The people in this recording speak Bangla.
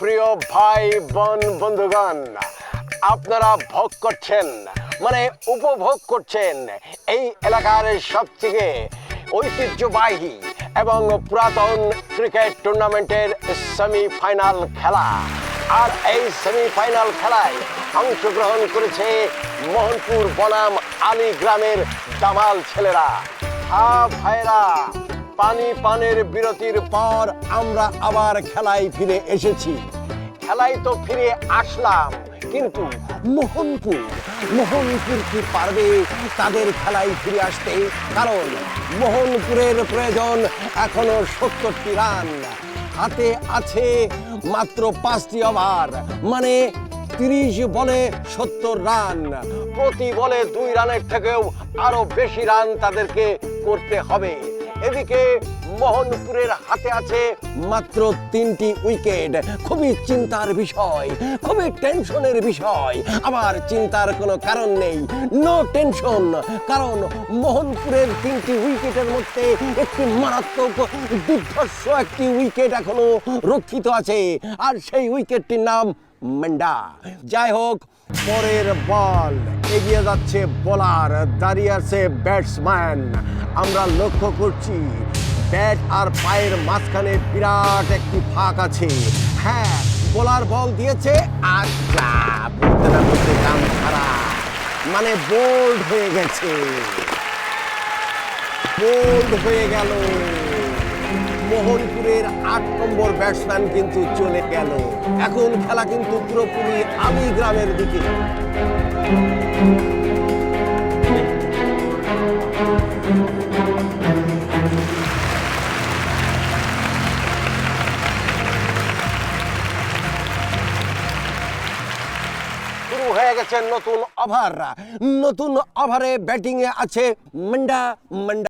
প্রিয় ভাই, বোন, বন্ধুগণ, আপনারা ভোগ করছেন মানে উপভোগ করছেন এই এলাকার সবথেকে ঐতিহ্যবাহী এবং পুরাতন ক্রিকেট টুর্নামেন্টের সেমিফাইনাল খেলা। আর এই সেমিফাইনাল খেলায় অংশগ্রহণ করেছে মোহনপুর বনাম আলী গ্রামের দামাল ছেলেরা। ভাইরা পানি পানের বিরতির পর আমরা আবার খেলায় ফিরে এসেছি। খেলায় তো ফিরে আসলাম, কিন্তু মোহনপুর মোহনপুর কি পারবে তাদের খেলায় ফিরে আসতে? কারণ মোহনপুরের প্রয়োজন এখনও সত্তরটি রান। হাতে আছে মাত্র পাঁচটি ওভার মানে তিরিশ বলে সত্তর রান। প্রতি বলে দুই রানের থেকেও আরও বেশি রান তাদেরকে করতে হবে। এদিকে মোহনপুরের হাতে আছে মাত্র তিনটি উইকেট। খুবই চিন্তার বিষয়, খুবই টেনশনের বিষয়। আবার চিন্তার কোনো কারণ নেই নো টেনশন কারণ মোহনপুরের তিনটি উইকেটের মধ্যে একটি মারাত্মক, দুর্ধর্ষ একটি উইকেট এখনও রক্ষিত আছে। আর সেই উইকেটটির নাম মেন্ডা। যাই হোক, পরের বল। এগিয়ে যাচ্ছে বোলার, দাঁড়িয়ে আছে ব্যাটসম্যান। আমরা লক্ষ্য করছি, ব্যাট আর পায়ের মাঝখানে বিরাট একটি ফাঁক আছে। হ্যাঁ বোলার বল দিয়েছে বলতে না কাম খারাপ মানে বোল্ড হয়ে গেছে। বোল্ড হয়ে গেল। মোহনপুরের আট নম্বর ব্যাটসম্যান কিন্তু চলে গেল। এখন খেলা কিন্তু পুরোপুরি আমি গ্রামের দিকে। হয়ে গেছে নতুন ওভার। নতুন ওভারে ব্যাটিংয়ে আছে মন্ডা মন্ডা।